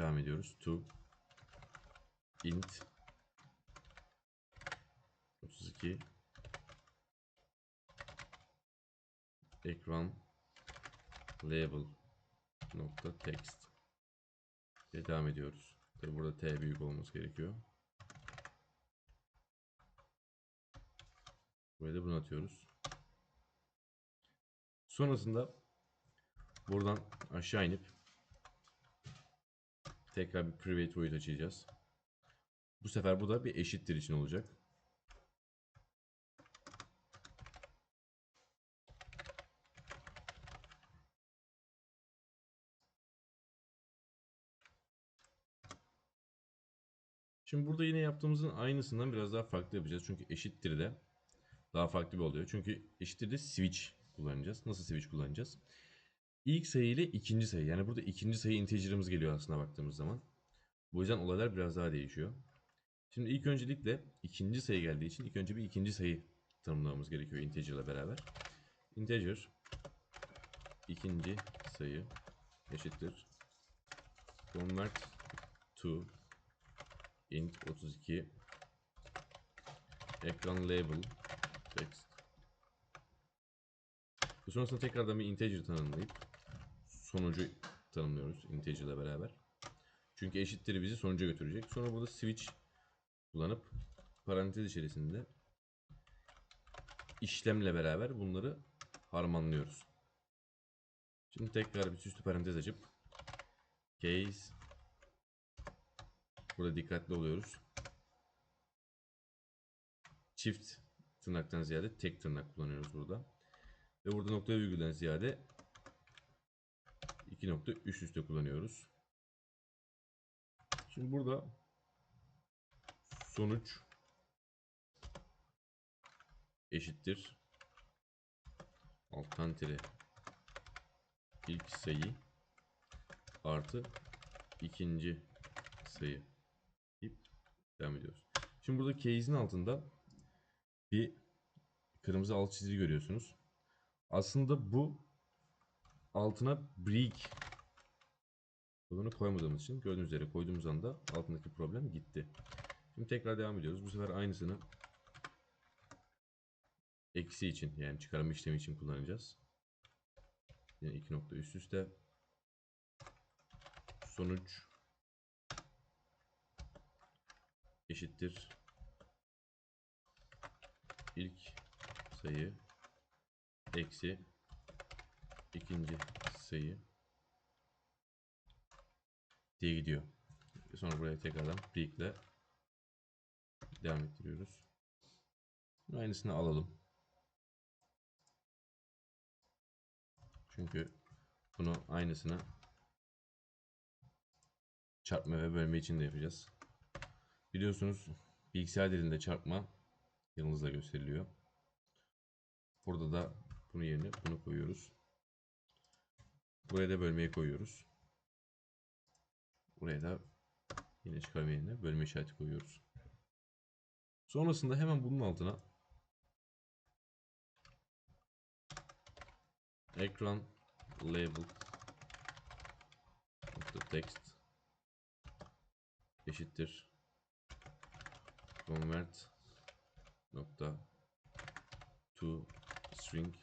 Devam ediyoruz. To int 32 ekran label nokta text ve devam ediyoruz. Tabi burada t büyük olması gerekiyor. Buraya da bunu atıyoruz. Sonrasında buradan aşağı inip tekrar bir private void açacağız. Bu sefer bu da bir eşittir için olacak. Şimdi burada yine yaptığımızın aynısından biraz daha farklı yapacağız. Çünkü eşittir de daha farklı bir oluyor. Çünkü eşittir de switch kullanacağız. Nasıl switch kullanacağız? İlk sayı ile ikinci sayı. Yani burada ikinci sayı integer'ımız geliyor aslında baktığımız zaman. Bu yüzden olaylar biraz daha değişiyor. Şimdi ilk öncelikle ikinci sayı geldiği için ilk önce bir ikinci sayı tanımlamamız gerekiyor integer ile beraber. Integer ikinci sayı eşittir convert to int 32 ekran label text ve sonrasında tekrardan bir integer tanımlayıp sonucu tanımlıyoruz integer ile beraber. Çünkü eşittir bizi sonuca götürecek. Sonra burada switch kullanıp parantez içerisinde işlemle beraber bunları harmanlıyoruz. Şimdi tekrar bir süslü parantez açıp case burada dikkatli oluyoruz. Çift tırnaktan ziyade tek tırnak kullanıyoruz burada. Ve burada nokta virgülden ziyade iki nokta üst üste kullanıyoruz. Şimdi burada sonuç eşittir alttan tire ilk sayı artı ikinci sayı deyip devam ediyoruz. Şimdi burada case'in altında bir kırmızı alt çizgi görüyorsunuz. Aslında bu altına break bunu koymadığımız için gördüğünüz üzere koyduğumuz anda altındaki problem gitti. Şimdi tekrar devam ediyoruz. Bu sefer aynısını eksi için yani çıkarma işlemi için kullanacağız. Yine iki nokta üst üste sonuç eşittir ilk sayı eksi ikinci sayı diye gidiyor. Sonra buraya tekrardan break ile devam ettiriyoruz. Aynısını alalım. Çünkü bunu aynısını çarpma ve bölme için de yapacağız. Biliyorsunuz bilgisayar dilinde çarpma yanınızda gösteriliyor. Burada da bunun yerine bunu koyuyoruz. Buraya da bölmeyi koyuyoruz. Buraya da yine çıkarma yerine bölme işareti koyuyoruz. Sonrasında hemen bunun altına ekran label text eşittir convert nokta to string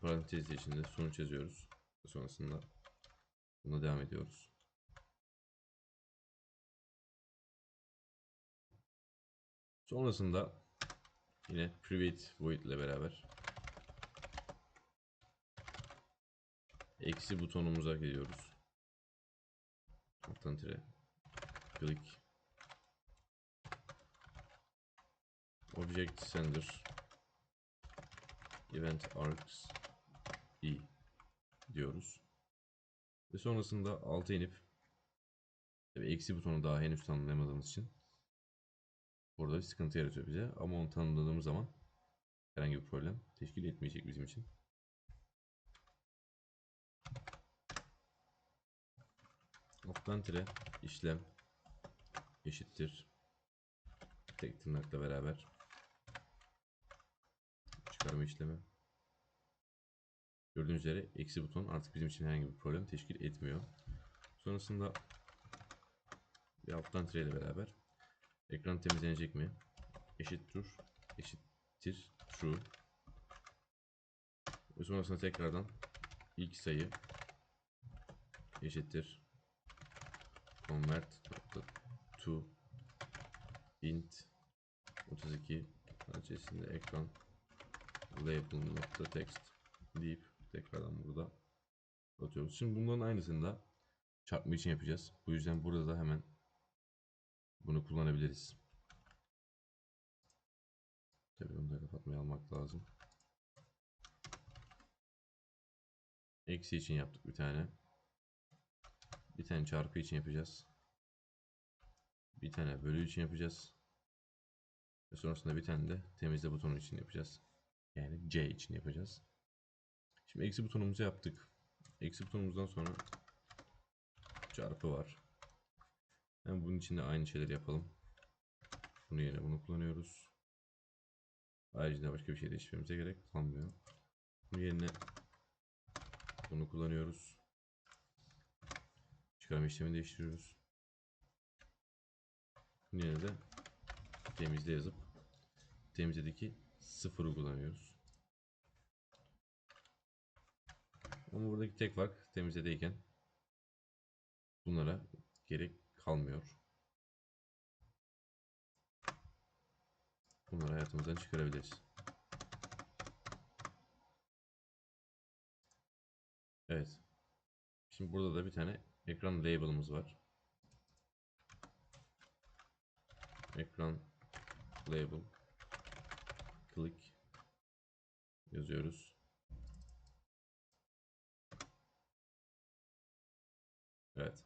parantez içinde sonuç yazıyoruz. Sonrasında buna devam ediyoruz. Sonrasında yine private void ile beraber eksi butonumuza geliyoruz. Alttan tire click object sender event args i diyoruz. Ve sonrasında alta inip tabii eksi butonu daha henüz tanımlayamadığımız için burada bir sıkıntı yaratıyor bize. Ama onu tanımladığımız zaman herhangi bir problem teşkil etmeyecek bizim için. Alttan işlem eşittir tek tırnakla beraber çıkarma işlemi gördüğünüz üzere eksi buton artık bizim için herhangi bir problem teşkil etmiyor. Sonrasında bir alttan tire ile beraber ekran temizlenecek mi? Eşittir eşittir true. Ve sonrasında tekrardan ilk sayı eşittir convert to int 32 parçasında ekran label nokta text deyip tekrardan burada atıyoruz. Şimdi bunların aynısını da çarpma için yapacağız. Bu yüzden burada da hemen bunu kullanabiliriz. Tabii onu da kapatmaya almak lazım. Eksi için yaptık bir tane. Bir tane çarpı için yapacağız. Bir tane bölü için yapacağız. Ve sonrasında bir tane de temizle butonu için yapacağız. Yani C için yapacağız. Şimdi eksi butonumuzu yaptık. Eksi butonumuzdan sonra çarpı var. Hem bunun için de aynı şeyleri yapalım. Bunu yerine bunu kullanıyoruz. Ayrıca başka bir şey değiştirmemize gerek kalmıyor. Bunun yerine bunu kullanıyoruz. Çıkarma işlemini değiştiriyoruz. Bunun yerine de temizle yazıp temizledeki sıfırı kullanıyoruz. Ama buradaki tek fark temizledeyken bunlara gerek kalmıyor. Bunları hayatımızdan çıkarabiliriz. Evet. Şimdi burada da bir tane ekran label'ımız var. Ekran label click yazıyoruz. Evet.